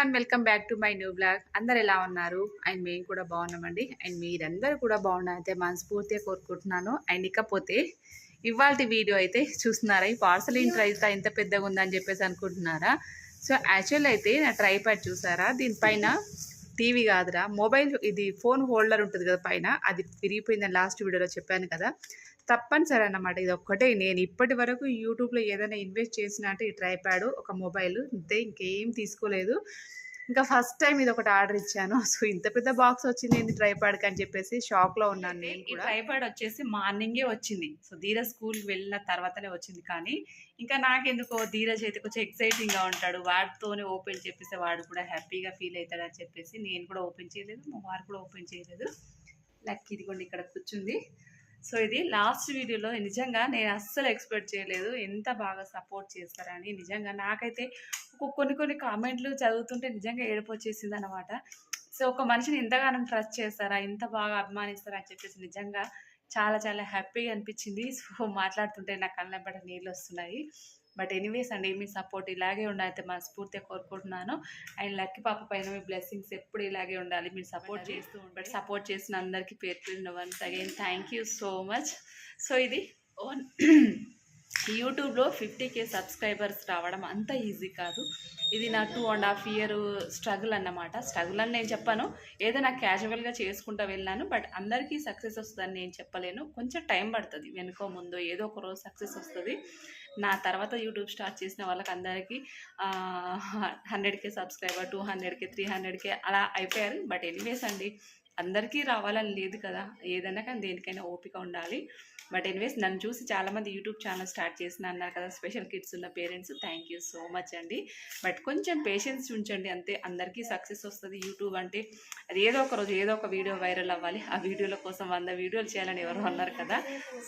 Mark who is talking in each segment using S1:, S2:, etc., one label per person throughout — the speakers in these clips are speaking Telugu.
S1: And welcome back to my new blog అందరు ఎలా ఉన్నారు? అండ్ మేము కూడా బాగున్నామండి. అండ్ మీరందరూ కూడా బాగున్నారైతే మనస్ఫూర్తిగా కోరుకుంటున్నాను. అండ్ ఇకపోతే ఇవాళ వీడియో అయితే చూస్తున్నారా? ఈ పార్సల్ ఇంటర్ అయితే ఎంత పెద్దగా ఉందని చెప్పేసి అనుకుంటున్నారా? సో యాక్చువల్ అయితే నా ట్రైప్యాడ్ చూసారా? దీనిపైన టీవీ కాదురా. మొబైల్ ఇది ఫోన్ హోల్డర్ ఉంటుంది కదా పైన. అది విరిగిపోయిందని లాస్ట్ వీడియోలో చెప్పాను కదా. తప్పనిసరి అన్నమాట. ఇది ఒక్కటే. నేను ఇప్పటి వరకు యూట్యూబ్లో ఏదైనా ఇన్వెస్ట్ చేసిన అంటే ఈ ట్రైప్యాడ్ ఒక మొబైల్ ఇంతే ఇంకేం తీసుకోలేదు. ఇంకా ఫస్ట్ టైం ఇది ఒకటి ఆర్డర్ ఇచ్చాను. సో ఇంత పెద్ద బాక్స్ వచ్చింది ఏంటి ట్రైప్యాడ్కి అని చెప్పేసి షాక్లో ఉన్నాను నేను
S2: ఈ ట్రైపాడ్ వచ్చేసి మార్నింగే వచ్చింది. సో ధీరజ్ స్కూల్కి వెళ్ళిన తర్వాతనే వచ్చింది కానీ ఇంకా నాకెందుకో ధీరజ్ అయితే కొంచెం ఎక్సైటింగ్గా ఉంటాడు. వాడితోనే ఓపెన్ చెప్పేస్తే వాడు కూడా హ్యాపీగా ఫీల్ అవుతాడు అని చెప్పేసి నేను కూడా ఓపెన్ చేయలేదు. మా వారు కూడా ఓపెన్ చేయలేదు. లక్ ఇదిగోండి ఇక్కడ కూర్చుంది. సో ఇది లాస్ట్ వీడియోలో నిజంగా నేను అస్సలు ఎక్స్పెక్ట్ చేయలేదు. ఎంత బాగా సపోర్ట్ చేస్తారని. నిజంగా నాకైతే కొన్ని కొన్ని కామెంట్లు చదువుతుంటే నిజంగా ఏడుపు వచ్చేసింది అనమాట సో ఒక మనిషిని ఎంతగానో ట్రస్ట్ చేస్తారా ఇంత బాగా అభిమానిస్తారా అని చెప్పేసి నిజంగా చాలా చాలా హ్యాపీగా అనిపించింది. సో మాట్లాడుతుంటే నా కళ్ళ నీళ్ళు వస్తున్నాయి. బట్ ఎనీవేస్ అండి మీ సపోర్ట్ ఇలాగే ఉండాలి మనస్ఫూర్తిగా కోరుకుంటున్నాను. అండ్ లక్కీ పాప పైన మీ బ్లెస్సింగ్స్ ఎప్పుడు ఇలాగే ఉండాలి. మీరు సపోర్ట్ చేస్తూ బట్ సపోర్ట్ చేసిన అందరికీ పేరు once again thank you so much. So ఇది ఓన్ యూట్యూబ్లో ఫిఫ్టీ కే సబ్స్క్రైబర్స్ రావడం అంత ఈజీ కాదు. ఇది నా two and half year struggle అన్నమాట. స్ట్రగుల్ అని నేను చెప్పాను. ఏదో నాకు క్యాజువల్గా చేసుకుంటూ వెళ్ళాను బట్ అందరికీ సక్సెస్ వస్తుందని నేను చెప్పలేను. కొంచెం టైం పడుతుంది. వెనుకో ముందు ఏదో ఒక రోజు సక్సెస్ వస్తుంది. నా తర్వాత యూట్యూబ్ స్టార్ట్ చేసిన వాళ్ళకి అందరికీ హండ్రెడ్కే సబ్స్క్రైబర్ టూ హండ్రెడ్కే త్రీ హండ్రెడ్కే అలా అయిపోయారు. బట్ ఎనీవేస్ అండి అందరికీ రావాలని లేదు కదా? ఏదైనా కానీ దేనికైనా ఓపిక ఉండాలి. బట్ ఎనీవేస్ నన్ను చూసి చాలామంది యూట్యూబ్ ఛానల్ స్టార్ట్ చేసిన అన్నారు కదా స్పెషల్ కిడ్స్ ఉన్న parents. Thank you so much అండి. బట్ కొంచెం పేషెన్స్ ఉంచండి అంతే. అందరికీ సక్సెస్ వస్తుంది. యూట్యూబ్ అంటే అది ఏదో ఒక రోజు ఏదో ఒక వీడియో వైరల్ అవ్వాలి. ఆ వీడియోల కోసం వంద వీడియోలు చేయాలని ఎవరు అన్నారు కదా.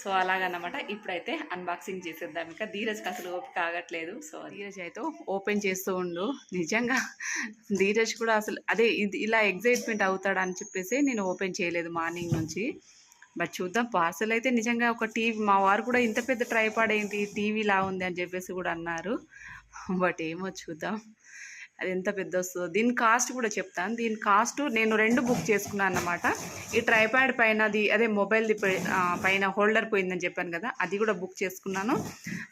S2: సో అలాగన్నమాట. ఇప్పుడైతే అన్బాక్సింగ్ చేసేద్దాం. ఇంకా ధీరజ్కి అసలు ఓపిక ఆగట్లేదు. సో
S1: ధీరజ్ అయితే ఓపెన్ చేస్తూ ఉండు. నిజంగా ధీరజ్ కూడా అసలు అదే ఇది ఇలా ఎగ్జైట్మెంట్ అవుతాడని చెప్పేసి నేను ఓపెన్ చేయలేదు మార్నింగ్ నుంచి. బట్ చూద్దాం పార్సల్ అయితే నిజంగా ఒక టీవీ మా వారు కూడా ఇంత పెద్ద ట్రైపాడ్ ఏంటి టీవీ లా ఉంది అని చెప్పేసి కూడా అన్నారు. బట్ ఏమో చూద్దాం అది ఎంత పెద్ద వస్తుందో. దీని కాస్ట్ కూడా చెప్తాను. దీని కాస్ట్ నేను రెండు బుక్ చేసుకున్నాను అన్నమాట. ఈ ట్రైపాడ్ పైన అది అదే మొబైల్ది పైన హోల్డర్ పోయిందని చెప్పాను కదా అది కూడా బుక్ చేసుకున్నాను.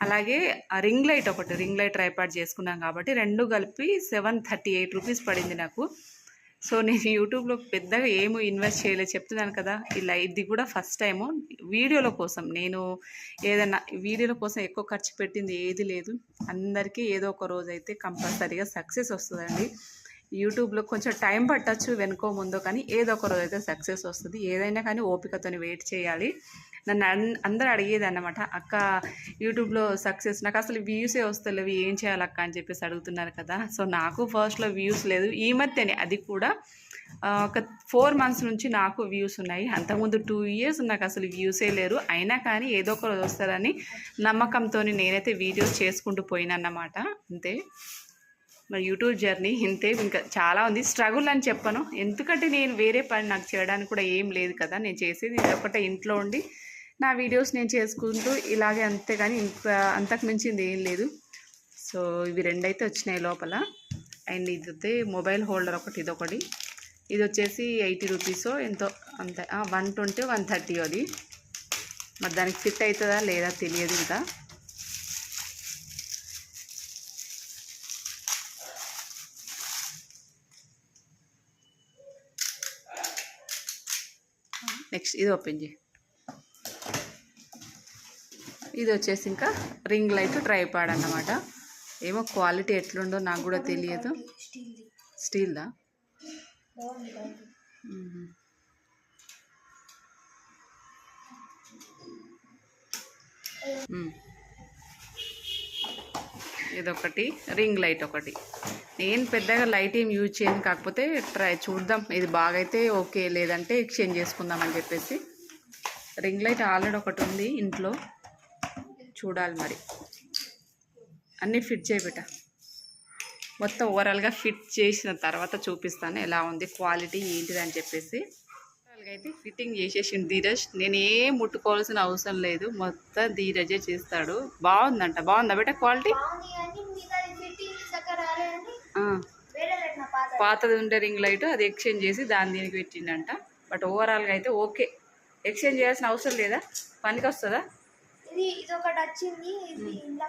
S1: అలాగే ఆ రింగ్ లైట్ ఒకటి రింగ్ లైట్ ట్రైపాడ్ చేసుకున్నాను కాబట్టి రెండు కలిపి సెవెన్ థర్టీ ఎయిట్ రూపీస్ పడింది నాకు. సో నేను యూట్యూబ్లో పెద్దగా ఏమో ఇన్వెస్ట్ చేయలేదు. చెప్తున్నాను కదా ఇలా ఇది కూడా ఫస్ట్ టైము. వీడియోల కోసం నేను ఏదైనా వీడియోల కోసం ఎక్కువ ఖర్చు పెట్టింది ఏది లేదు. అందరికీ ఏదో ఒక రోజు అయితే కంపల్సరీగా సక్సెస్ వస్తుందండి. యూట్యూబ్లో కొంచెం టైం పట్టచ్చు వెనుకో ముందో కానీ ఏదో ఒక రోజు అయితే సక్సెస్ వస్తుంది. ఏదైనా కానీ ఓపికతో వెయిట్ చేయాలి. నన్ను అన్- అందరూ అడిగేది అన్నమాట అక్క యూట్యూబ్లో సక్సెస్ నాకు అసలు వ్యూసే వస్తలేవు ఏం చేయాలి అక్క? అని చెప్పేసి అడుగుతున్నారు కదా. సో నాకు ఫస్ట్లో వ్యూస్ లేదు. ఈ మధ్యనే అది కూడా ఒక ఫోర్ మంత్స్ నుంచి నాకు వ్యూస్ ఉన్నాయి. అంతకుముందు టూ ఇయర్స్ నాకు అసలు వ్యూసే లేరు. అయినా కానీ ఏదో ఒక రోజు వస్తారని నమ్మకంతో నేనైతే వీడియోస్ చేసుకుంటూ పోయినన్నమాట. అంతే. మా యూట్యూబ్ జర్నీ ఇంతే ఇంకా చాలా ఉంది. స్ట్రగుల్ అని చెప్పను. ఎందుకంటే నేను వేరే పని నాకు చేయడానికి కూడా ఏం లేదు కదా. నేను చేసేది ఇది ఒకటే ఇంట్లో ఉండి నా వీడియోస్ నేను చేసుకుంటూ ఇలాగే అంతే కానీ ఇంకా అంతకు మించింది ఏం లేదు. సో ఇవి రెండైతే వచ్చినాయి లోపల. అండ్ ఇది అయితే మొబైల్ హోల్డర్ ఒకటి ఇదొకటి. ఇది వచ్చేసి ఎయిటీ రూపీసో ఎంతో అంతే. వన్ ట్వంటీ వన్ థర్టీ అది. మరి దానికి ఫిట్ అవుతుందా లేదా తెలియదు ఇంకా. నెక్స్ట్ ఇది ఓపెన్ చేయి. ఇది వచ్చేసి ఇంకా రింగ్ లైట్ ట్రైపాడ్ అన్నమాట. ఏమో క్వాలిటీ ఎట్లుందో నాకు కూడా తెలియదు. స్టీల్దా? మ్మ్. ఇదొకటి రింగ్ లైట్ ఒకటి. నేను పెద్దగా లైట్ ఏం యూజ్ చేయను కాకపోతే ట్రై చూద్దాం. ఇది బాగైతే ఓకే లేదంటే ఎక్స్చేంజ్ చేసుకుందాం అని చెప్పేసి. రింగ్ లైట్ ఆల్రెడీ ఒకటి ఉంది ఇంట్లో. చూడాలి మరి. అన్నీ ఫిట్ చేయబెట్ట మొత్తం ఓవరాల్గా ఫిట్ చేసిన తర్వాత చూపిస్తాను ఎలా ఉంది క్వాలిటీ ఏంటిది అని చెప్పేసి. అయితే ఫిట్టింగ్ చేసేసిండు ధీరజ్. నేను ఏం ముట్టుకోవాల్సిన అవసరం లేదు. మొత్తం ధీరజే చేస్తాడు. బాగుందంట. బాగుందా బేట క్వాలిటీ? పాతది ఉండే రింగ్ లైట్ అది ఎక్స్చేంజ్ చేసి దాన్ని దీనికి పెట్టిండంట. బట్ ఓవరాల్గా అయితే ఓకే ఎక్స్చేంజ్ చేయాల్సిన అవసరం లేదా? పనికి వస్తుందా?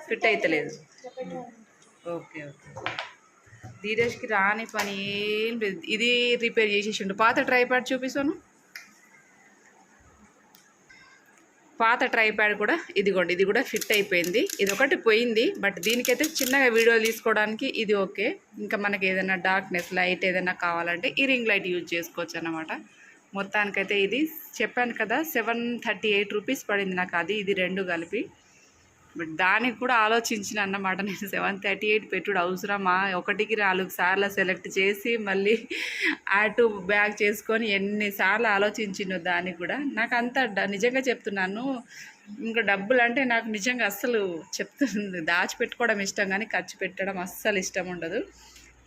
S1: ఫిట్
S3: పెట్టాను.
S1: ఓకే ఓకే ధీరజ్కి రాని పని ఏం లేదు. ఇది రిపేర్ చేసేసిండు. పాత ట్రైప్యాడ్ చూపిస్తాను. పాత ట్రైప్యాడ్ కూడా ఇదిగోండి ఇది కూడా ఫిట్ అయిపోయింది. ఇది ఒకటి పోయింది బట్ దీనికైతే చిన్నగా వీడియో తీసుకోవడానికి ఇది ఓకే. ఇంకా మనకి ఏదైనా డార్క్నెస్ లైట్ ఏదైనా కావాలంటే ఈ రింగ్ లైట్ యూజ్ చేసుకోవచ్చు అన్నమాట. మొత్తానికైతే ఇది చెప్పాను కదా సెవెన్ థర్టీ ఎయిట్ రూపీస్ పడింది నాకు అది ఇది రెండు కలిపి. బట్ దానికి కూడా ఆలోచించిన అన్నమాట నేను సెవెన్ థర్టీ ఎయిట్ పెట్టుడు అవసరమా? ఒకటికి నాలుగు సార్లు సెలెక్ట్ చేసి మళ్ళీ ఆటో బ్యాగ్ చేసుకొని ఎన్నిసార్లు ఆలోచించిండు దానికి కూడా. నాకు అంత డ- నిజంగా చెప్తున్నాను. ఇంకా డబ్బులు అంటే నాకు నిజంగా అస్సలు చెప్తుంది. దాచిపెట్టుకోవడం ఇష్టం కానీ ఖర్చు పెట్టడం అస్సలు ఇష్టం ఉండదు.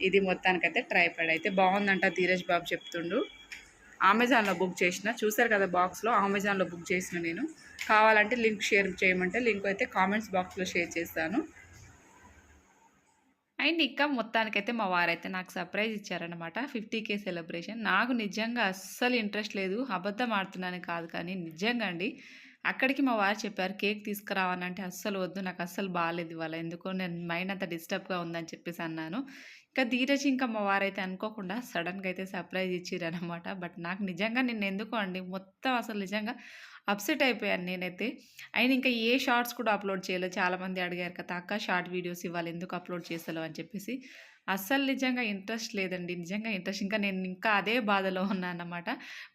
S1: ఇది మొత్తానికైతే ట్రైపాడ్. అయితే బాగుందంట ధీరజ్ బాబు చెప్తుండు. అమెజాన్లో బుక్ చేసిన. చూసారు కదా బాక్స్లో? అమెజాన్లో బుక్ చేసిన నేను. కావాలంటే లింక్ షేర్ చేయమంటే లింక్ అయితే కామెంట్స్ బాక్స్లో షేర్ చేస్తాను. అండ్ ఇంకా మొత్తానికైతే మా వారైతే నాకు సర్ప్రైజ్ ఇచ్చారనమాట ఫిఫ్టీ కే సెలబ్రేషన్. నాకు నిజంగా అస్సలు ఇంట్రెస్ట్ లేదు. అబద్ధం ఆడుతున్నాను కాదు కానీ నిజంగా అండి. అక్కడికి మా వారు చెప్పారు కేక్ తీసుకురావాలంటే అస్సలు వద్దు నాకు అస్సలు బాగాలేదు ఇవాళ. ఎందుకో నేను మైండ్ అంత డిస్టర్బ్గా ఉందని చెప్పేసి అన్నాను. ఇంకా ధీరజ్ ఇంకా మా వారైతే అనుకోకుండా సడన్గా అయితే సర్ప్రైజ్ ఇచ్చిరనమాట బట్ నాకు నిజంగా నేను ఎందుకో అండి మొత్తం అసలు నిజంగా అప్సెట్ అయిపోయాను నేనైతే. ఆయన ఇంకా ఏ షార్ట్స్ కూడా అప్లోడ్ చేయలేదు. చాలామంది అడిగారు కదా అక్క షార్ట్ వీడియోస్ ఇవ్వాలి ఎందుకు అప్లోడ్ చేస్తలేవు? అని చెప్పేసి. అస్సలు నిజంగా ఇంట్రెస్ట్ లేదండి. నిజంగా ఇంట్రెస్ట్. ఇంకా నేను ఇంకా అదే బాధలో ఉన్నాను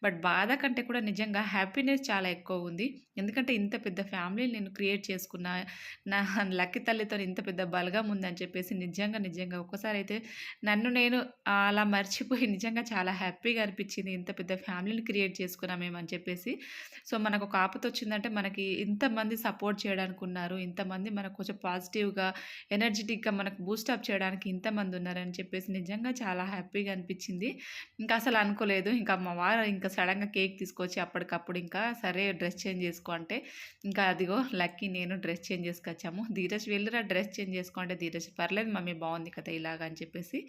S1: బట్ బాధ కంటే కూడా నిజంగా హ్యాపీనెస్ చాలా ఎక్కువ ఉంది ఎందుకంటే ఇంత పెద్ద ఫ్యామిలీని నేను క్రియేట్ చేసుకున్న నా లక్కి తల్లితో ఇంత పెద్ద బలగం ఉందని చెప్పేసి నిజంగా నిజంగా ఒక్కసారి అయితే నన్ను నేను అలా మర్చిపోయి నిజంగా చాలా హ్యాపీగా అనిపించింది. ఇంత పెద్ద ఫ్యామిలీని క్రియేట్ చేసుకున్నాం మేము అని చెప్పేసి. సో మనకు ఒక ఆపత వచ్చిందంటే మనకి ఇంతమంది సపోర్ట్ చేయడానికి ఉన్నారు ఇంతమంది మనకు కొంచెం పాజిటివ్గా ఎనర్జెటిక్గా మనకు బూస్టప్ చేయడానికి ఇంతమంది ఉన్నారని చెప్పేసి నిజంగా చాలా హ్యాపీగా అనిపించింది. ఇంకా అసలు అనుకోలేదు. ఇంకా మా వారు ఇంకా సడన్గా కేక్ తీసుకొచ్చి అప్పటికప్పుడు ఇంకా సరే డ్రెస్ చేంజ్ చేసుకో అంటే ఇంకా అదిగో లక్కీ నేను డ్రెస్ చేంజ్ చేసుకొచ్చాము. ధీరజ్ వెళ్ళిరా డ్రెస్ చేంజ్ చేసుకో అంటే ధీరజ్ పర్లేదు మమ్మీ బాగుంది కదా ఇలాగ అని చెప్పేసి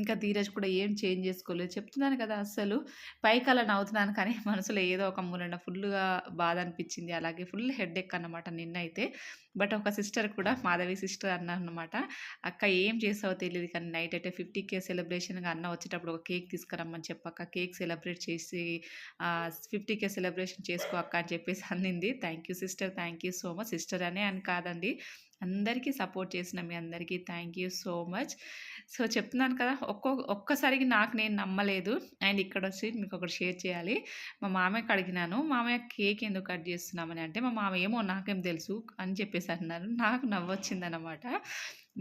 S1: ఇంకా ధీరజ్ కూడా ఏం చేంజ్ చేసుకోలేదు. చెప్తున్నాను కదా అసలు పైకి అలా నవ్వుతున్నాను కానీ మనసులో ఏదో ఒక మూలన ఫుల్గా బాధ అనిపించింది. అలాగే ఫుల్ హెడ్ ఎక్ అన్నమాట నిన్న అయితే బట్ ఒక సిస్టర్ కూడా మాధవి సిస్టర్ అన్నారు అనమాట అక్క ఏం చేసావో తెలియదు కానీ నైట్ అయితే ఫిఫ్టీ కే సెలబ్రేషన్గా అన్న వచ్చేటప్పుడు ఒక కేక్ తీసుకురమ్మని చెప్పక్క. కేక్ సెలబ్రేట్ చేసి ఫిఫ్టీ కే సెలబ్రేషన్ చేసుకో అక్క అని చెప్పేసి అందింది thank you sister thank you so much. Sister అనే అని కాదండి. అందరికీ సపోర్ట్ చేసిన మీ అందరికీ thank you so much. So చెప్తున్నాను కదా ఒక్కో ఒక్కసారికి నాకు నేను నమ్మలేదు. అండ్ ఇక్కడ వచ్చి మీకు ఒకటి షేర్ చేయాలి. మా మామయ్యకి అడిగినాను మామయ్య కేక్ ఎందుకు కట్ చేస్తున్నామని? అంటే మా మామ ఏమో నాకేం తెలుసు అని చెప్పేసి అన్నారు. నాకు నవ్వొచ్చిందనమాట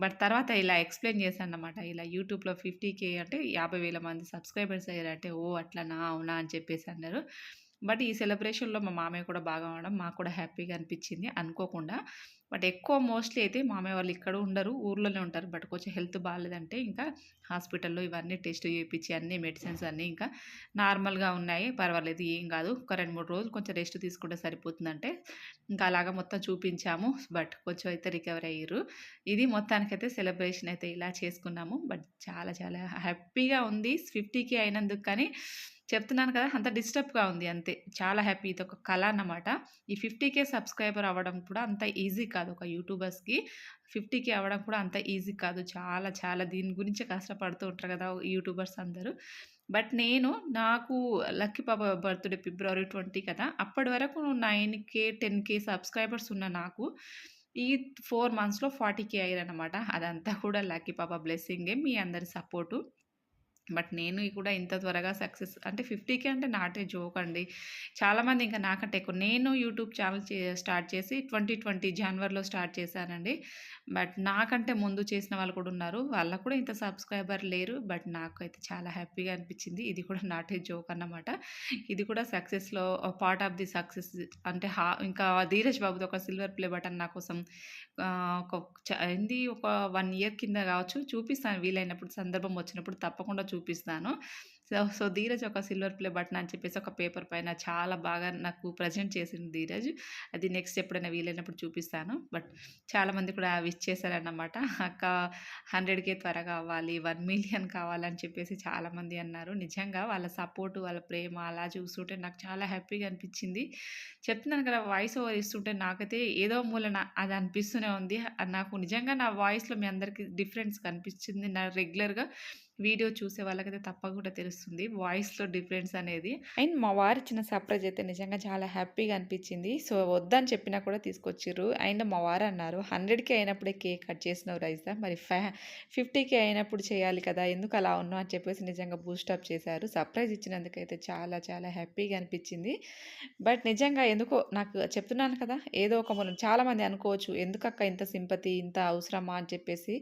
S1: బట్ తర్వాత ఇలా ఎక్స్ప్లెయిన్ చేశాను అనమాట ఇలా యూట్యూబ్లో ఫిఫ్టీ కే అంటే యాభై వేల మంది సబ్స్క్రైబర్స్ అయ్యారంటే ఓ అట్లనా అవునా? అని చెప్పేసి అన్నారు. బట్ ఈ సెలబ్రేషన్లో మా మామయ్య కూడా బాగా ఉండడం మాకు కూడా హ్యాపీగా అనిపించింది. అనుకోకుండా బట్ ఎక్కువ మోస్ట్లీ అయితే మామయ్య వాళ్ళు ఇక్కడ ఉండరు ఊర్లోనే ఉంటారు. బట్ కొంచెం హెల్త్ బాగాలేదంటే ఇంకా హాస్పిటల్లో ఇవన్నీ టెస్ట్ చేయించి అన్ని మెడిసిన్స్ అన్నీ ఇంకా నార్మల్గా ఉన్నాయి. పర్వాలేదు ఏం కాదు. ఒక రెండు మూడు రోజులు కొంచెం రెస్ట్ తీసుకుంటే సరిపోతుందంటే ఇంకా అలాగా మొత్తం చూపించాము. బట్ కొంచెం అయితే రికవర్ అయ్యారు. ఇది మొత్తానికైతే సెలబ్రేషన్ అయితే ఇలా చేసుకున్నాము. బట్ చాలా చాలా హ్యాపీగా ఉంది. ఫిఫ్టీకి అయినందుకు కానీ చెప్తున్నాను కదా అంత డిస్టర్బ్గా ఉంది అంతే. చాలా హ్యాపీ. ఇది ఒక కళ అన్నమాట. ఈ ఫిఫ్టీ కే సబ్స్క్రైబర్ అవ్వడం కూడా అంత ఈజీ కాదు ఒక యూట్యూబర్స్కి. ఫిఫ్టీకే అవ్వడం కూడా అంత ఈజీ కాదు. చాలా చాలా దీని గురించి కష్టపడుతూ ఉంటారు కదా యూట్యూబర్స్ అందరూ. బట్ నేను నాకు లక్కీ పాప బర్త్డే ఫిబ్రవరి ట్వంటీ కదా అప్పటి వరకు nine K ten K subscribers ఉన్న నాకు ఈ ఫోర్ మంత్స్లో ఫార్టీ కే అయ్యారనమాట అదంతా కూడా లక్కీ పాప బ్లెస్సింగే మీ అందరి సపోర్టు. బట్ నేను కూడా ఇంత త్వరగా సక్సెస్ అంటే ఫిఫ్టీకే అంటే నాటే జోక్ అండి. చాలామంది ఇంకా నాకంటే ఎక్కువ నేను యూట్యూబ్ ఛానల్ స్టార్ట్ చేసి ట్వంటీ ట్వంటీ జనవరిలో స్టార్ట్ చేశానండి. బట్ నాకంటే ముందు చేసిన వాళ్ళు కూడా ఉన్నారు. వాళ్ళకు కూడా ఇంత సబ్స్క్రైబర్ లేరు. బట్ నాకు అయితే చాలా హ్యాపీగా అనిపించింది. ఇది కూడా నాటే జోక్ అన్నమాట. ఇది కూడా సక్సెస్లో పార్ట్ ఆఫ్ ది సక్సెస్ అంటే హా ఇంకా ధీరజ్ బాబుది ఒక సిల్వర్ ప్లే బటన్ నా కోసం ఒక చ- ఏంది? ఒక వన్ ఇయర్ కింద కావచ్చు. చూపిస్తాను వీలైనప్పుడు సందర్భం వచ్చినప్పుడు తప్పకుండా చూపిస్తాను. సో సో ధీరజ్ ఒక సిల్వర్ ప్లే బటన్ అని చెప్పేసి ఒక పేపర్ పైన చాలా బాగా నాకు ప్రజెంట్ చేసింది ధీరజ్. అది నెక్స్ట్ ఎప్పుడైనా వీలైనప్పుడు చూపిస్తాను. బట్ చాలామంది కూడా విష్ చేశారన్నమాట. అక్క హండ్రెడ్కే త్వరగా అవ్వాలి వన్ మిలియన్ కావాలని చెప్పేసి చాలామంది అన్నారు. నిజంగా వాళ్ళ సపోర్టు వాళ్ళ ప్రేమ అలా చూస్తుంటే నాకు చాలా హ్యాపీగా అనిపించింది. చెప్తున్నాను కదా వాయిస్ ఓవర్ ఇస్తుంటే నాకైతే ఏదో మూలన అది అనిపిస్తూనే ఉంది. నాకు నిజంగా నా వాయిస్లో మీ అందరికీ డిఫరెన్స్ కనిపించింది నా రెగ్యులర్గా. వీడియో చూసే వాళ్ళకైతే తప్పకుండా తెలుస్తుంది. వాయిస్లో డిఫరెన్స్ అనేది. అండ్ మా వారు ఇచ్చిన సర్ప్రైజ్ అయితే నిజంగా చాలా హ్యాపీగా అనిపించింది. సో వద్దని చెప్పినా కూడా తీసుకొచ్చారు అండ్ మా వారు అన్నారు హండ్రెడ్కి అయినప్పుడే కేక్ కట్ చేసినావు రైసా? మరి ఫ్యా ఫిఫ్టీకి అయినప్పుడు చేయాలి కదా ఎందుకు అలా ఉన్నావు? అని చెప్పేసి నిజంగా బూస్టప్ చేశారు. సర్ప్రైజ్ ఇచ్చినందుకైతే చాలా చాలా హ్యాపీగా అనిపించింది. బట్ నిజంగా ఎందుకో నాకు చెప్తున్నాను కదా ఏదో ఒక మూలం చాలామంది అనుకోవచ్చు ఎందుకక్క ఇంత సింపతి ఇంత అవసరమా? అని చెప్పేసి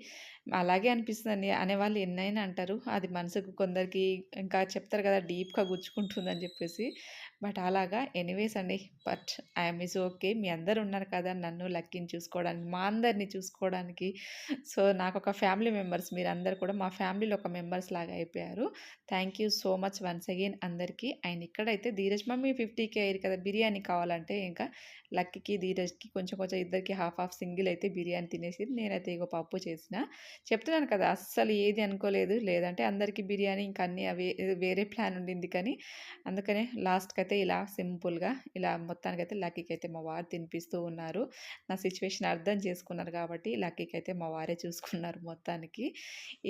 S1: అలాగే అనిపిస్తుందండి. అనేవాళ్ళు ఎన్నైనా అంటారు. అది మనసుకు కొందరికి ఇంకా చెప్తారు కదా డీప్గా గుచ్చుకుంటుందని చెప్పేసి. బట్ అలాగా ఎనీవేస్ అండి. But I'm is okay. మీ అందరు ఉన్నారు కదా నన్ను లక్కీని చూసుకోవడానికి మా అందరిని చూసుకోవడానికి. సో నాకు ఒక ఫ్యామిలీ మెంబర్స్ మీరు అందరు కూడా మా ఫ్యామిలీలో ఒక మెంబర్స్ లాగా అయిపోయారు. Thank you so much once again అందరికీ. అండ్ ఇక్కడైతే ధీరజ్ మమ్మీ ఫిఫ్టీకే అయ్యారు కదా బిర్యానీ కావాలంటే ఇంకా లక్కీకి ధీరజ్కి కొంచెం కొంచెం ఇద్దరికి హాఫ్ హాఫ్ సింగిల్ అయితే బిర్యానీ తినేసి నేనైతే ఇగో పప్పు చేసిన. చెప్తున్నాను కదా అస్సలు ఏది అనుకోలేదు. లేదంటే అందరికీ బిర్యానీ ఇంకా అన్నీ అవే వేరే ప్లాన్ ఉండింది కానీ అందుకనే లాస్ట్కి అయితే అయితే ఇలా సింపుల్గా ఇలా మొత్తానికైతే లక్కీకి అయితే మా వారు తినిపిస్తూ ఉన్నారు. నా సిచ్యువేషన్ అర్థం చేసుకున్నారు కాబట్టి లక్కీకి అయితే మా వారే చూసుకున్నారు మొత్తానికి.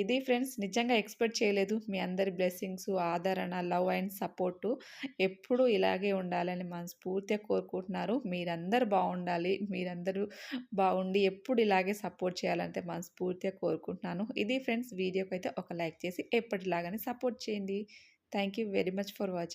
S1: ఇది ఫ్రెండ్స్ నిజంగా ఎక్స్పెక్ట్ చేయలేదు. మీ అందరి బ్లెస్సింగ్స్ ఆదరణ లవ్ అండ్ సపోర్టు ఎప్పుడూ ఇలాగే ఉండాలని మనస్ఫూర్తిగా కోరుకుంటున్నారు. మీరందరూ బాగుండాలి. మీరందరూ బాగుండి ఎప్పుడు ఇలాగే సపోర్ట్ చేయాలంటే మనస్ఫూర్తిగా కోరుకుంటున్నాను. ఇది ఫ్రెండ్స్ వీడియోకి అయితే ఒక లైక్ చేసి ఎప్పటిలాగానే సపోర్ట్ చేయండి. Thank you very much for watching.